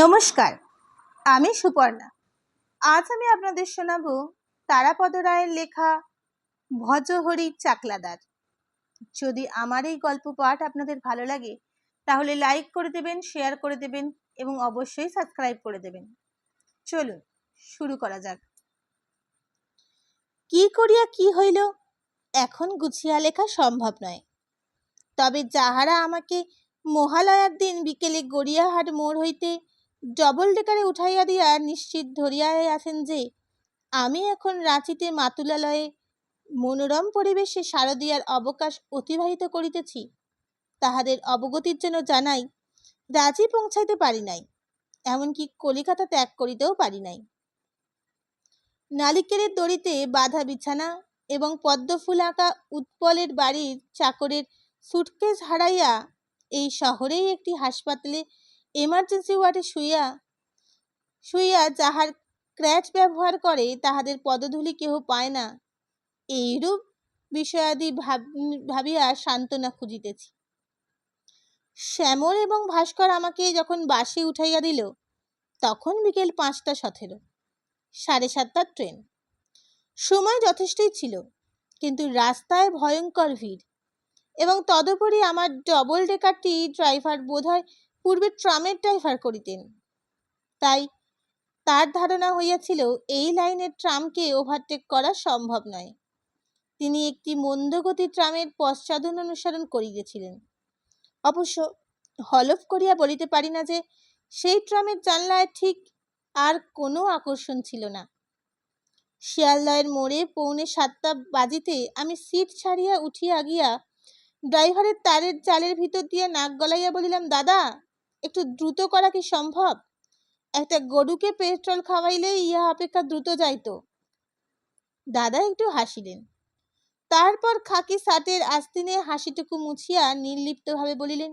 নমস্কার, আমি সুপর্ণা। আজ আমি আপনাদের শোনাবো তারাপদ রায়ের লেখা ভজহরি চাকলাদার। যদি আমার এই গল্প পাঠ আপনাদের ভালো লাগে, তাহলে লাইক করে দেবেন শেয়ার করে দেবেন এবং অবশ্যই সাবস্ক্রাইব করে দেবেন। চলুন, শুরু করা যাক। কি করিয়া কি হইল, এখন গুছিয়া লেখা সম্ভব নয়। তবে যাহারা আমাকে মহালয়ার দিন বিকেলে গড়িয়াহাট মোড় হইতে ডবল ডেকারে উঠাইয়া দিয়া নিশ্চিত ধরিয়া আছেন যে, আমি এখন রাঁচিতে মাতুলালয়ে মনোরম পরিবেশে শারদীয়ার অবকাশ অতিবাহিত করিতেছি। তাহাদের অবগতির জন্য জানাই, রাঁচি পৌঁছাইতে পারি নাই, এমনকি কলিকাতা ত্যাগ করিতেও পারি নাই। নালিকেরের দড়িতে বাঁধা বিছানা এবং পদ্মফুল আঁকা উৎপলের বাড়ির চাকরের সুটকেস হারাইয়া এই শহরেই একটি হাসপাতালে এমার্জেন্সি ওয়ার্ডে শুইয়া শুইয়া যাহার ক্র্যাচ ব্যবহার করে, তাহাদের পদধূলি কেহ পায় না। এইরূপ বিষয়াদি ভাব- ভাবিয়া সান্ত্বনা খুঁজিতেছি। শ্যামল এবং ভাস্কর আমাকে যখন বাসে উঠাইয়া দিল, তখন বিকেল পাঁচটা সতেরো, সাড়ে সাতটার ট্রেন। সময় যথেষ্টই ছিল, কিন্তু রাস্তায় ভয়ঙ্কর ভিড় এবং তদুপরি আমার ডবল ডেকারটি ড্রাইভার বোধহয় পূর্বে ট্রামের ড্রাইভার করিতেন। তাই তার ধারণা হইয়াছিল, এই লাইনের ট্রামকে ওভারটেক করা সম্ভব নয়। তিনি একটি মন্দগতি ট্রামের পশ্চাদন অনুসরণ করিতেছিলেন। অবশ্য হলফ করিয়া বলিতে পারি না যে, সেই ট্রামের জানলায় ঠিক আর কোনো আকর্ষণ ছিল না। শিয়ালদয়ের মোড়ে পৌনে সাতটা বাজিতে আমি সিট ছাড়িয়া উঠিয়া গিয়া ড্রাইভারের তারের জালের ভিতর দিয়ে নাক গলাইয়া বলিলাম, দাদা একটু দ্রুত করা কি সম্ভব? একটা গরুকে পেট্রোল খাওয়াইলে ইহা অপেক্ষা দ্রুত যাইতো। দাদা একটু হাসিলেন। তারপর খাকি সাটের আস্তিনে হাসিটুকু মুছিয়া নির্লিপ্তভাবে বলিলেন,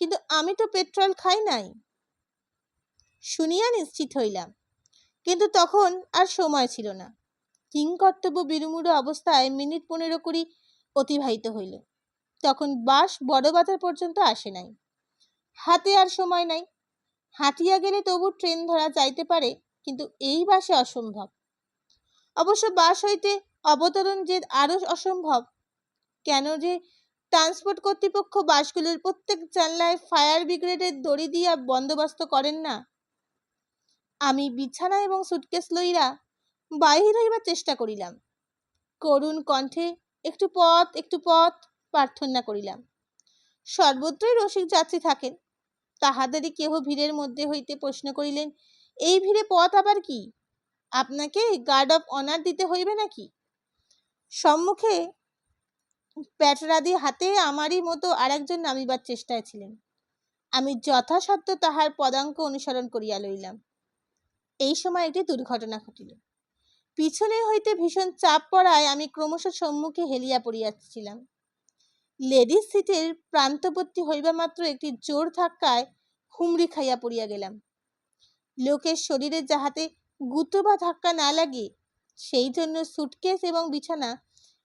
কিন্তু আমি তো পেট্রোল খাই নাই। শুনিয়া নিশ্চিত হইলাম, কিন্তু তখন আর সময় ছিল না। কিংকর্তব্য বিরুমুড়ো অবস্থায় মিনিট পনেরো কুড়ি অতিবাহিত হইল। তখন বাস বড় বাজার পর্যন্ত আসে নাই। হাতে আর সময় নাই। হাঁটিয়া গেলে তবু ট্রেন ধরা যাইতে পারে, কিন্তু এই বাসে অসম্ভব। অবশ্য বাস হইতে অবতরণ যে আরও অসম্ভব, কেন যে ট্রান্সপোর্ট কর্তৃপক্ষ বাসগুলোর প্রত্যেক জানলায় ফায়ার ব্রিগেডের দড়ি দিয়া বন্দোবস্ত করেন না। আমি বিছানা এবং সুটকেস লইরা বাহির হইবার চেষ্টা করিলাম। করুণ কণ্ঠে একটু পথ একটু পথ প্রার্থনা করিলাম। সর্বত্রই রসিক যাত্রী থাকেন। তাহাদেরই কেহ ভিড়ের মধ্যে হইতে প্রশ্ন করিলেন, এই ভিড়ে পথ আবার কি? আপনাকে গার্ড অফ অনার দিতে হইবে নাকি? সম্মুখে প্যাটরাদি হাতে আমারই মতো আরেকজন নামিবার চেষ্টায় ছিলেন। আমি যথাসাধ্য তাহার পদাঙ্ক অনুসরণ করিয়া লইলাম। এই সময় একটি দুর্ঘটনা ঘটিল। পিছনে হইতে ভীষণ চাপ পড়ায় আমি ক্রমশ সম্মুখে হেলিয়া পড়িয়াছিলাম। লেডিস সিটের প্রান্তবর্তী হইবা মাত্র একটি জোর ধাক্কায় হুমড়ি খাইয়া পড়িয়া গেলাম। লোকের শরীরে যাহাতে গুঁতো বা ধাক্কা না লাগে, সেই জন্য সুটকেস এবং বিছানা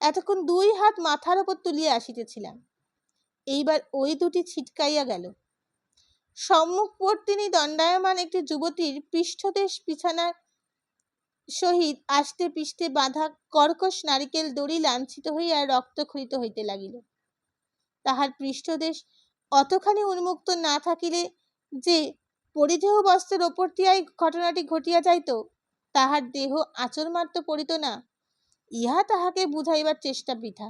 এতক্ষণ দুই হাত মাথার ওপর তুলিয়া আসিতেছিলাম। এইবার ওই দুটি ছিটকাইয়া গেল। সম্মুখবর্তিনী দণ্ডায়মান একটি যুবতীর পৃষ্ঠদেশ বিছানার সহিত আষ্টে পৃষ্ঠে বাঁধা কর্কশ নারিকেল দড়ি লাঞ্ছিত হইয়া রক্তক্ষরিত হইতে লাগিল। তাহার পৃষ্ঠদেশ অতখানি উন্মুক্ত না থাকিলে যে পরিধেয় বস্ত্রের ওপর দিয়াই ঘটনাটি ঘটিয়া যাইত, তাহার দেহ আচর মাত্র পড়িত না। ইহা তাহাকে বুঝাইবার চেষ্টা বৃথা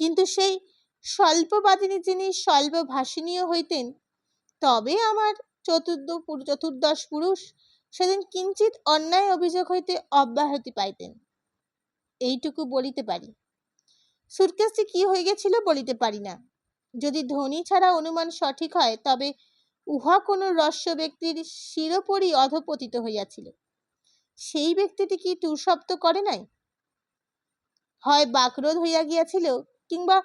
কিন্তু সেই স্বল্পবাদিনী যিনি স্বল্প ভাষণীয় হইতেন, তবে আমার চতুর্দ চতুর্দশ পুরুষ সেদিন কিঞ্চিত অন্যায় অভিযোগ হইতে অব্যাহতি পাইতেন। এইটুকু বলিতে পারি। সুটকেসটি কি হয়ে গেছিল বলিতে পারি না। যদি ধ্বনি ছাড়া অনুমান সঠিক হয়, তবে উহা কোনো রস্য ব্যক্তির শিরোপরি অধপতিত হইয়াছিল। সেই ব্যক্তিটি কি টুশব্দ করে নাই? হয় বাকরোধ হইয়া গিয়াছিল, কিংবা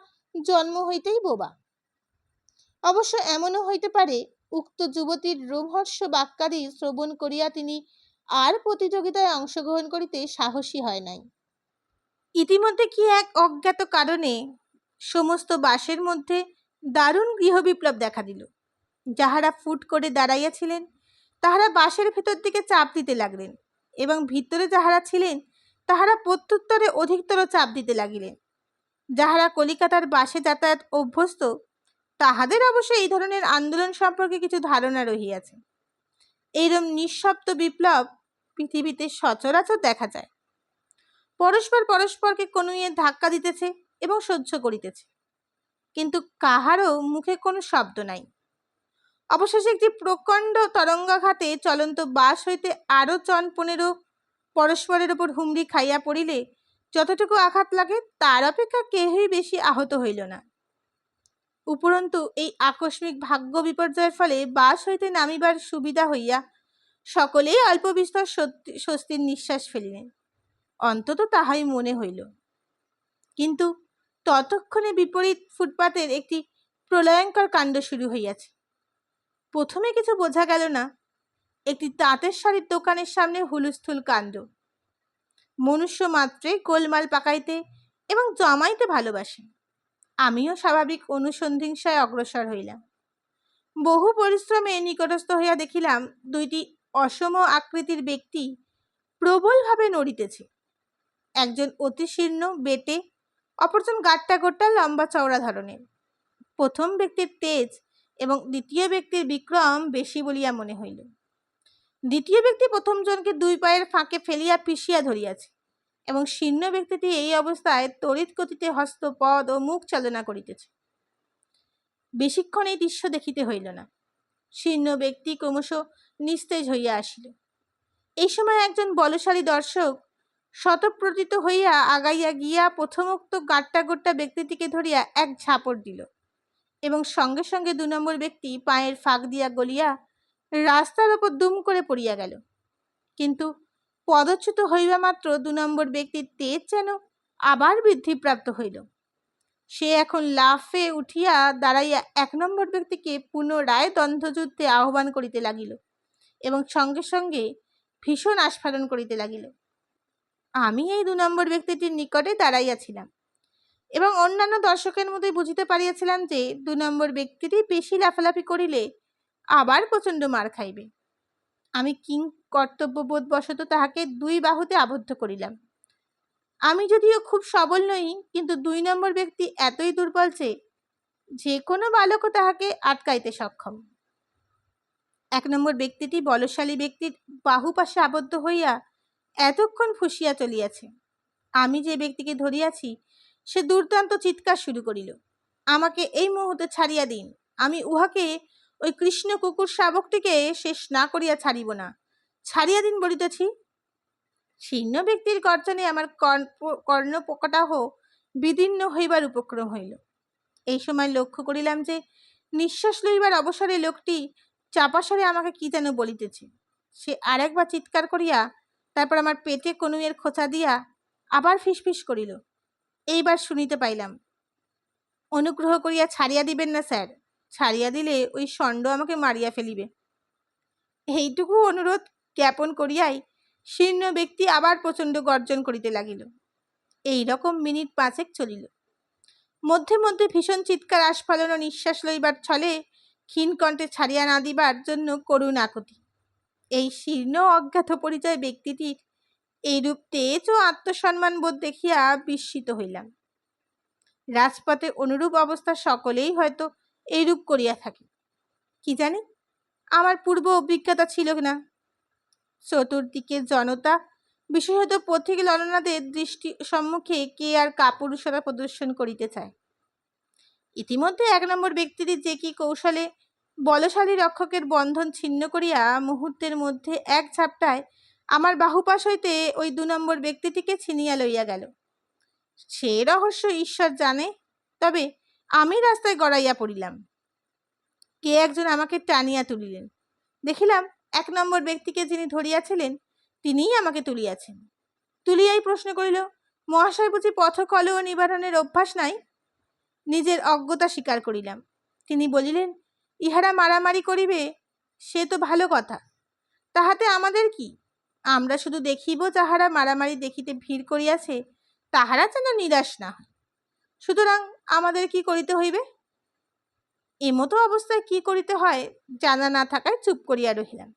জন্ম হইতেই বোবা? অবশ্য এমনও হইতে পারে, উক্ত যুবতীর রোমহর্ষ বাক্যাদি শ্রবণ করিয়া তিনি আর প্রতিযোগিতায় অংশগ্রহণ করিতে সাহসী হয় নাই। ইতিমধ্যে কি এক অজ্ঞাত কারণে সমস্ত বাসের মধ্যে দারুণ গৃহবিপ্লব দেখা দিল। যাহারা ফুট করে দাঁড়াইয়াছিলেন, তাহারা বাসের ভেতর দিকে চাপ দিতে লাগলেন এবং ভিতরে যাহারা ছিলেন, তাহারা প্রত্যুত্তরে অধিকতর চাপ দিতে লাগিলেন। যাহারা কলিকাতার বাসে যাতায়াত অভ্যস্ত, তাহাদের অবশ্য এই ধরনের আন্দোলন সম্পর্কে কিছু ধারণা রহিয়াছে। এইরম নিঃশব্দ বিপ্লব পৃথিবীতে সচরাচর দেখা যায়। পরস্পর পরস্পরকে কনুইয়ে ধাক্কা দিতেছে এবং সহ্য করিতেছে। কিন্তু কাহারও মুখে কোনো শব্দ নাই। অবশেষে একটি প্রকাণ্ড তরঙ্গাঘাতে চলন্ত বাস হইতে আরও চন পনেরো পরস্পরের ওপর হুমড়ি খাইয়া পড়িলে যতটুকু আঘাত লাগে তার অপেক্ষা কেহই বেশি আহত হইল না। উপরন্তু এই আকস্মিক ভাগ্য বিপর্যয়ের ফলে বাস হইতে নামিবার সুবিধা হইয়া সকলেই অল্প বিস্তর স্বস্তির নিঃশ্বাস ফেলিলেন। অন্তত তাহাই মনে হইল। কিন্তু ততক্ষণে বিপরীত ফুটপাতের একটি প্রলয়ঙ্কর কাণ্ড শুরু হইয়াছে। প্রথমে কিছু বোঝা গেল না, একটি তাঁতের শাড়ির দোকানের সামনে হুলস্থুল কাণ্ড। মনুষ্য মাত্রে গোলমাল পাকাইতে এবং জমাইতে ভালোবাসে। আমিও স্বাভাবিক অনুসন্ধিংসায় অগ্রসর হইলাম। বহু পরিশ্রমে নিকটস্থ হইয়া দেখিলাম দুইটি অসম আকৃতির ব্যক্তি প্রবলভাবে নড়িতেছে। একজন অতি শীর্ণ বেটে অপরজন গাট্টা গোট্টা লম্বা চওড়া ধরনের। প্রথম ব্যক্তির তেজ এবং দ্বিতীয় ব্যক্তির বিক্রম বেশি বলিয়া মনে হইল। দ্বিতীয় ব্যক্তি প্রথম জনকে দুই পায়ের ফাঁকে ফেলিয়া পিষিয়া ধরিয়াছে এবং শীর্ণ ব্যক্তিটি এই অবস্থায় তড়িৎ গতিতে হস্ত, পদ ও মুখ চালনা করিতেছে। বেশিক্ষণ এই দৃশ্য দেখিতে হইল না। শীর্ণ ব্যক্তি ক্রমশ নিস্তেজ হইয়া আসিল। এই সময় একজন বলশালী দর্শক শতপ্রতীত হইয়া আগাইয়া গিয়া প্রথমোক্ত গাট্টা গোট্টা ব্যক্তিটিকে ধরিয়া এক ঝাপড় দিল এবং সঙ্গে সঙ্গে দু নম্বর ব্যক্তি পায়ের ফাঁক দিয়া গলিয়া রাস্তার ওপর দুম করে পড়িয়া গেল। কিন্তু পদচ্যুত হইবা মাত্র দু নম্বর ব্যক্তির তেজ যেন আবার বৃদ্ধিপ্রাপ্ত হইল। সে এখন লাফে উঠিয়া দাঁড়াইয়া এক নম্বর ব্যক্তিকে পুনরায় দ্বন্দ্বযুদ্ধে আহ্বান করিতে লাগিল এবং সঙ্গে সঙ্গে ভীষণ আস্ফালন করিতে লাগিল। আমি এই দু নম্বর ব্যক্তিটির নিকটে দাঁড়াইয়াছিলাম এবং অন্যান্য দর্শকের মধ্যে বুঝিতে পারিয়াছিলাম যে দু নম্বর ব্যক্তিটি বেশি লাফালাফি করিলে আবার প্রচণ্ড মার খাইবে। আমি কিং কর্তব্যবোধ বশত তাহাকে দুই বাহুতে আবদ্ধ করিলাম। আমি যদিও খুব সবল নই, কিন্তু দুই নম্বর ব্যক্তি এতই দুর্বল যে যে কোনো বালকও তাহাকে আটকাইতে সক্ষম। এক নম্বর ব্যক্তিটি বলশালী ব্যক্তির বাহু পাশে আবদ্ধ হইয়া এতক্ষণ ফুসিয়া চলিয়াছে। আমি যে ব্যক্তিকে ধরিয়াছি, সে দুর্দান্ত চিৎকার শুরু করিল। আমাকে এই মুহূর্তে ছাড়িয়া দিন। আমি উহাকে ওই কৃষ্ণ কুকুর শাবকটিকে শেষ না করিয়া ছাড়িব না। ছাড়িয়া দিন বলিতেছি শীর্ণ ব্যক্তির গর্জনে আমার কর্ণ পোকাটাহ বিদীর্ণ হইবার উপক্রম হইল। এই সময় লক্ষ্য করিলাম যে নিঃশ্বাস লইবার অবসরে লোকটি চাপাসরে আমাকে কি যেন বলিতেছে। সে আরেকবার চিৎকার করিয়া তারপর আমার পেটে কনুয়ের খোঁচা দিয়া আবার ফিসফিস করিল। এইবার শুনিতে পাইলাম, অনুগ্রহ করিয়া ছাড়িয়া দিবেন না স্যার, ছাড়িয়া দিলে ওই ষণ্ড আমাকে মারিয়া ফেলিবে। এইটুকু অনুরোধ জ্ঞাপন করিয়াই শীর্ণ ব্যক্তি আবার প্রচণ্ড গর্জন করিতে লাগিল। এই রকম মিনিট পাঁচেক চলিল। মধ্যে মধ্যে ভীষণ চিৎকার আস্ফালন ও নিঃশ্বাস লইবার ছলে ক্ষীণকণ্ঠে ছাড়িয়া না দিবার জন্য করুণ আকুতি এই শীর্ণ অজ্ঞাত পরিচয় ব্যক্তিটির এইরূপ তেজ ও আত্মসম্মান বোধ দেখিয়া বিস্মিত হইলাম। রাজপথে অনুরূপ অবস্থা সকলেই হয়তো এইরূপ করিয়া থাকে। কি জানি? আমার পূর্ব অভিজ্ঞতা ছিল না। চতুর্দিকে জনতা, বিশেষত পথিক ললনাদের দৃষ্টি সম্মুখে কে আর কাপুরুষতা প্রদর্শন করিতে চায়? ইতিমধ্যে এক নম্বর ব্যক্তিটি যে কি কৌশলে বলশালী রক্ষকের বন্ধন ছিন্ন করিয়া মুহূর্তের মধ্যে এক ঝাপটায় আমার বাহুপাশ হইতে ওই দু নম্বর ব্যক্তিটিকে ছিনিয়া লইয়া গেল। সে রহস্য ঈশ্বর জানে, তবে আমি রাস্তায় গড়াইয়া পড়িলাম। কে একজন আমাকে টানিয়া তুলিলেন? দেখিলাম এক নম্বর ব্যক্তিকে যিনি ধরিয়াছিলেন, তিনিই আমাকে তুলিয়াছেন। তুলিয়াই প্রশ্ন করিল, মহাশয় বুঝি পথকল ও নিবারণের অভ্যাস নাই? নিজের অজ্ঞতা স্বীকার করিলাম। তিনি বলিলেন ইহারা মারামারি করিবে, সে তো ভালো কথা। তাহাতে আমাদের কি? আমরা শুধু দেখিব যাহারা মারামারি দেখিতে ভিড় করিয়াছে, তাহারা যেন নিরাশ না হয়। সুতরাং আমাদের কি করিতে হইবে? এমতো অবস্থায় কি করিতে হয় জানা না থাকায় চুপ করিয়া রহিলাম।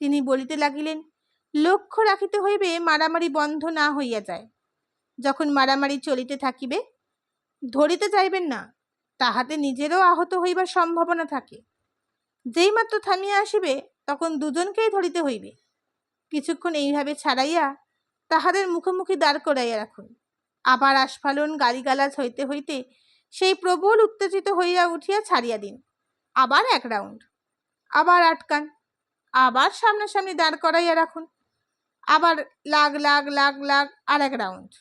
তিনি বলিতে লাগিলেন, লক্ষ্য রাখিতে হইবে মারামারি বন্ধ না হইয়া যায়। যখন মারামারি চলিতে থাকিবে, ধরিতে যাইবেন না। তাহাতে নিজেরও আহত হইবার সম্ভাবনা থাকে। যেই মাত্র থামিয়া আসিবে, তখন দুজনকেই ধরিতে হইবে। কিছুক্ষণ এইভাবে ছাড়াইয়া তাহাদের মুখোমুখি দাঁড় করাইয়া রাখুন। আবার আস্ফালন গালিগালাজ হইতে হইতে সেই প্রবল উত্তেজিত হইয়া উঠিয়া ছাড়িয়া দিন। আবার এক রাউন্ড। আবার আটকান। আবার সামনাসামনি দাঁড় করাইয়া রাখুন। আবার লাগ লাগ লাগ লাগ, আর এক রাউন্ড।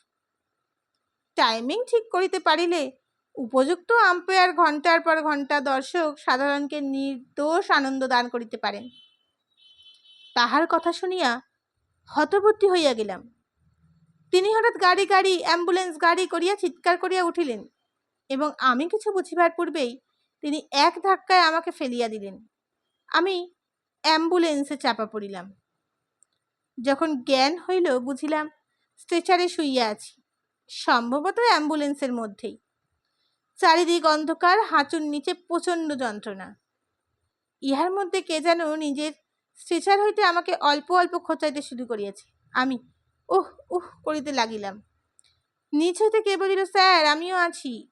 টাইমিং ঠিক করিতে পারিলে উপযুক্ত আম্পায়ার ঘণ্টার পর ঘণ্টা দর্শক সাধারণকে নির্দোষ আনন্দ দান করিতে পারেন। তাহার কথা শুনিয়া হতবুদ্ধি হইয়া গেলাম। তিনি হঠাৎ গাড়ি গাড়ি, অ্যাম্বুলেন্স, গাড়ি করিয়া চিৎকার করিয়া উঠিলেন এবং আমি কিছু বুঝিবার পূর্বেই তিনি এক ধাক্কায় আমাকে ফেলিয়া দিলেন। আমি অ্যাম্বুলেন্সে চাপা পড়িলাম। যখন জ্ঞান হইল বুঝিলাম, স্ট্রেচারে শুইয়া আছি। সম্ভবত অ্যাম্বুলেন্সের মধ্যেই। চারিদিক অন্ধকার, হাঁচুর নিচে প্রচণ্ড যন্ত্রণা। ইহার মধ্যে কে যেন নিজের স্ট্রেচার হইতে আমাকে অল্প অল্প খোঁচাইতে শুরু করিয়াছে। আমি ওহ, উহ করিতে লাগিলাম। নিচ হইতে কে বলিল, স্যার, আমিও আছি।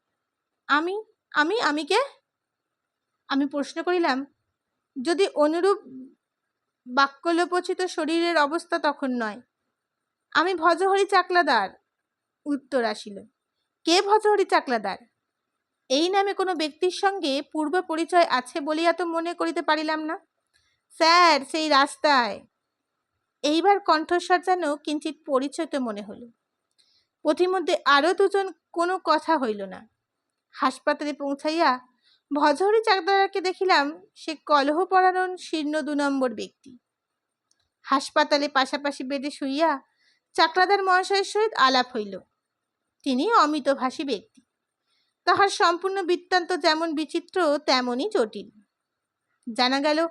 আমি আমি আমি কে? আমি প্রশ্ন করিলাম, যদি অনুরূপ বাক্যলোপচিত শরীরের অবস্থা তখন নয়। আমি ভজহরি চাকলাদার। উত্তর আসিল, কে ভজহরি চাকলাদার? এই নামে কোনো ব্যক্তির সঙ্গে পূর্ব পরিচয় আছে বলিয়া তো মনে করিতে পারিলাম না। স্যার, সেই রাস্তায়। এইবার কণ্ঠস্বর যেন কিঞ্চিত পরিচিত মনে হলো। পথিমধ্যে আরও দুজন কোনো কথা হইল না। হাসপাতালে পৌঁছাইয়া ভজহরি চাকদারাকে দেখিলাম সে কলহ পরায়ণ শীর্ণ দু নম্বর ব্যক্তি। হাসপাতালে পাশাপাশি বেডে শুইয়া চাকলাদার মহাশয়ের সহিত আলাপ হইল। তিনি অমিতভাষী ব্যক্তি। তাহার সম্পূর্ণ বৃত্তান্ত যেমন বিচিত্র তেমনই জটিল। জানা গেল,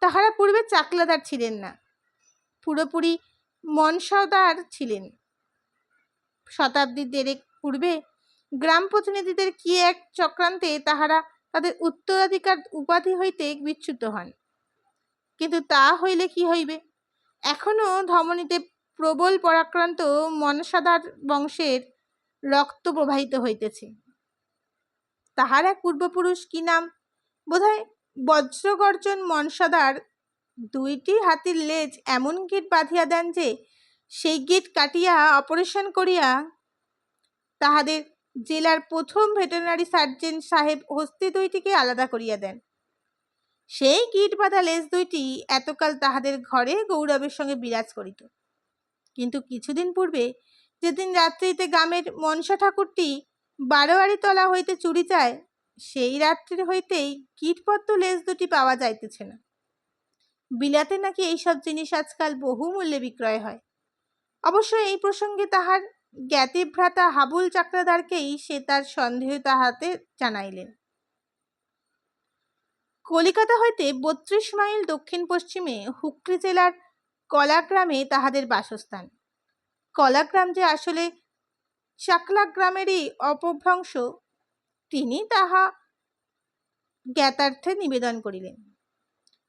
তাহারা পূর্বে চাকলাদার ছিলেন না। পুরোপুরি মনসাদার ছিলেন। শতাব্দীর দেড়েক পূর্বে গ্রাম প্রতিনিধিদের কি এক চক্রান্তে তাহারা তাদের উত্তরাধিকার উপাধি হইতে বিচ্যুত হন। কিন্তু তা হইলে কি হইবে? এখনও ধমনীতে প্রবল পরাক্রান্ত মনসাদার বংশের রক্ত প্রবাহিত হইতেছে। তাহার এক পূর্বপুরুষ কি নাম? বোধহয় বজ্রগর্জন মনসাদার দুইটি হাতির লেজ এমন গিট বাঁধিয়া দেন যে, সেই গিট কাটিয়া অপারেশন করিয়া তাহাদের জেলার প্রথম ভেটেরিনারি সার্জন সাহেব হস্তি দুইটিকে আলাদা করিয়া দেন। সেই গিট বাঁধা লেজ দুইটি এতকাল তাহাদের ঘরে গৌরবের সঙ্গে বিরাজ করিত। কিন্তু কিছুদিন পূর্বে যেদিন রাত্রিতে গ্রামের মনসা ঠাকুরটি বারোয়ারি তলা হইতে চুরি চায় সেই রাত্রির হইতেই কীটপত্র লেজ দুটি পাওয়া যাইতেছে না। বিলাতে নাকি এইসব জিনিস আজকাল বহু মূল্যে বিক্রয় হয়। অবশ্য এই প্রসঙ্গে তাহার জ্ঞাতিভ্রাতা হাবুল চাকরাদারকেই সে তার সন্দেহ তাহাতে জানাইলেন। কলিকাতা হইতে বত্রিশ মাইল দক্ষিণ পশ্চিমে হুগলি জেলার কলাগ্রামে তাহাদের বাসস্থান। কলাগ্রাম যে আসলে চাকলা গ্রামেরই অপভ্রংশ। তিনি তাহা জ্ঞাতার্থে নিবেদন করিলেন।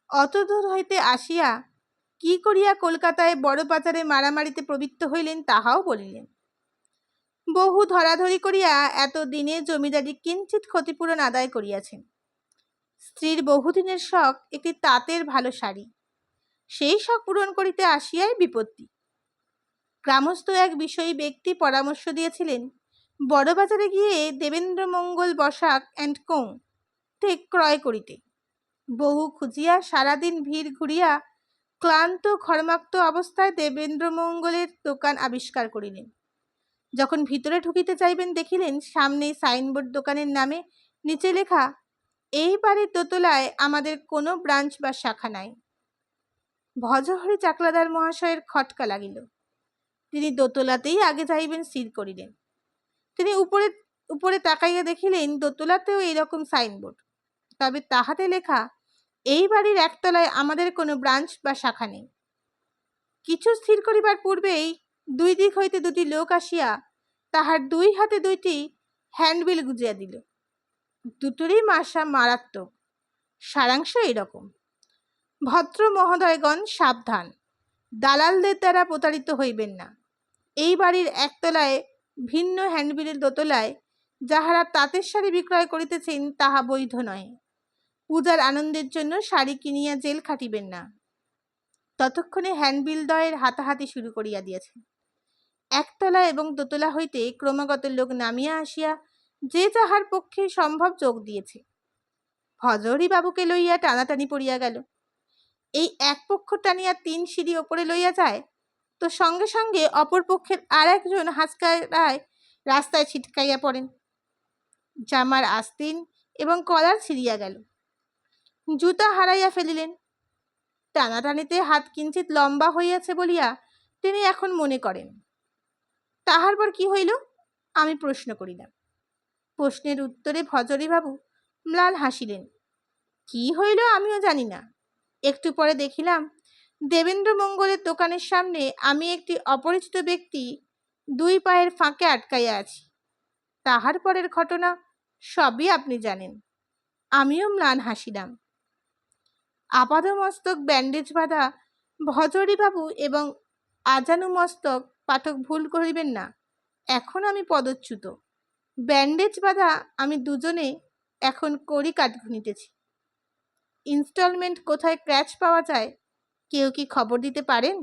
অতদূর হইতে আসিয়া কি করিয়া কলকাতায় বড় বাজারে মারামারিতে প্রবৃত্ত হইলেন তাহাও বলিলেন। বহু ধরাধরি করিয়া এত দিনে জমিদারি কিঞ্চিত ক্ষতিপূরণ আদায় করিয়াছেন। স্ত্রীর বহুদিনের শখ একটি তাঁতের ভালো শাড়ি। সেই শখ পূরণ করিতে আসিয়াই বিপত্তি। গ্রামস্থ এক বিষয়ী ব্যক্তি পরামর্শ দিয়েছিলেন, বড়বাজারে গিয়ে দেবেন্দ্র মঙ্গল বসাক অ্যান্ড কোং তে ক্রয় করিতে। বহু খুঁজিয়া সারাদিন ভিড় ঘুরিয়া ক্লান্ত ঘর্মাক্ত অবস্থায় দেবেন্দ্র মঙ্গলের দোকান আবিষ্কার করিলেন। যখন ভিতরে ঢুকিতে চাইবেন দেখিলেন সামনে সাইনবোর্ড দোকানের নামে নিচে লেখা, এই বাড়ির দোতলায় আমাদের কোনো ব্রাঞ্চ বা শাখা নাই। ভজহরি চাকলাদার মহাশয়ের খটকা লাগিল। তিনি দোতলাতেই আগে যাইবেন, স্থির করিলেন। তিনি উপরে উপরে তাকাইয়া দেখিলেন, দোতলাতেও এইরকম সাইনবোর্ড। তবে তাহাতে লেখা, এই বাড়ির একতলায় আমাদের কোনো ব্রাঞ্চ বা শাখা নেই। কিছু স্থির করিবার পূর্বেই দুই দিক হইতে দুটি লোক আসিয়া তাহার দুই হাতে দুইটি হ্যান্ডবিল গুজিয়া দিল। দুটোরই মাসা মারাত্মক। সারাংশ এইরকম। ভদ্র মহোদয়গণ সাবধান। দালালদের দ্বারা প্রতারিত হইবেন না। এই বাড়ির একতলায় ভিন্ন হ্যান্ডবিলের দোতলায় যাহারা তাঁতের শাড়ি বিক্রয় করিতেছেন, তাহা বৈধ নয়। পূজার আনন্দের জন্য শাড়ি কিনিয়া জেল খাটিবেন না। ততক্ষণে হ্যান্ডবিল দয়ের হাতাহাতি শুরু করিয়া দিয়েছে। একতলা এবং দোতলা হইতে ক্রমাগত লোক নামিয়া আসিয়া যে যাহার পক্ষে সম্ভব যোগ দিয়েছে। ভজহরি বাবুকে লইয়া টানাটানি পড়িয়া গেল। এই এক পক্ষ টানিয়া তিন সিঁড়ি ওপরে লইয়া যায় তো সঙ্গে সঙ্গে অপর পক্ষের আর একজন হাঁচকায় রাস্তায় ছিটকাইয়া পড়েন। জামার আস্তিন এবং কলার ছিঁড়িয়া গেল। জুতা হারাইয়া ফেলিলেন। টানাটানিতে হাত কিঞ্চিত লম্বা হইয়াছে বলিয়া তিনি এখন মনে করেন, তাহার পর কি হইল? আমি প্রশ্ন করিলাম। প্রশ্নের উত্তরে ভজরীবাবু ম্লাল হাসিলেন, কি হইল আমিও জানি না। একটু পরে দেখিলাম দেবেন্দ্র মঙ্গলের দোকানের সামনে আমি একটি অপরিচিত ব্যক্তি দুই পায়ের ফাঁকে আটকাইয়া আছি। তাহার পরের ঘটনা সবই আপনি জানেন। আমিও ম্লান হাসিলাম। আপাদমস্তক ব্যান্ডেজ বাঁধা ভজরীবাবু এবং আজানু মস্তক পাঠক ভুল করিবেন না, এখন আমি পদচ্যুত। ব্যান্ডেজ বাঁধা আমি দুজনে এখন করি কাঠ ঘুনিতেছি। ইনস্টলমেন্ট কোথায় ক্র্যাচ পাওয়া যায় কেউ কি খবর দিতে পারেন?